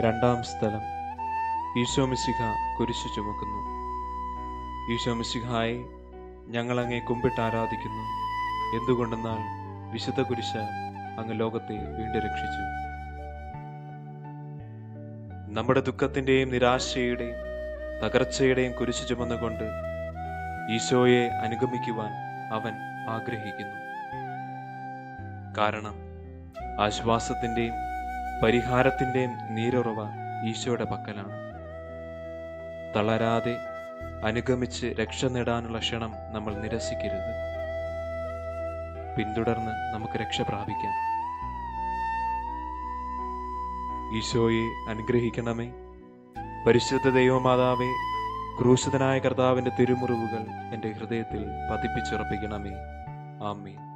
രണ്ടാം സ്ഥലം. ഈശോ മിശിഹ കുരിശു ചുമക്കുന്നു. ഈശോ മിശിഹായെ ഞങ്ങൾ അങ്ങേ കുമ്പിട്ട് ആരാധിക്കുന്നു. എന്തുകൊണ്ടെന്നാൽ വിശുദ്ധ കുരിശ അങ്ങ് ലോകത്തെ വീണ്ടും രക്ഷിച്ചു. നമ്മുടെ ദുഃഖത്തിന്റെയും നിരാശയുടെയും തകർച്ചയുടെയും കുരിശു ചുമന്നുകൊണ്ട് ഈശോയെ അനുഗമിക്കുവാൻ അവൻ ആഗ്രഹിക്കുന്നു. കാരണം ആശ്വാസത്തിന്റെയും പരിഹാരത്തിന്റെയും നീരുറവ ഈശോയുടെ പക്കലാണ്. തളരാതെ അനുഗമിച്ച് രക്ഷ നേടാനുള്ള ക്ഷണം നമ്മൾ നിരസിക്കരുത്. പിന്തുടർന്ന് നമുക്ക് രക്ഷ പ്രാപിക്കാം. ഈശോയെ അനുഗ്രഹിക്കണമേ. പരിശുദ്ധ ദൈവമാതാവേ ക്രൂശിതനായ കർത്താവിന്റെ തിരുമുറിവുകൾ എന്റെ ഹൃദയത്തിൽ പതിപ്പിച്ചുറപ്പിക്കണമേ. ആമേ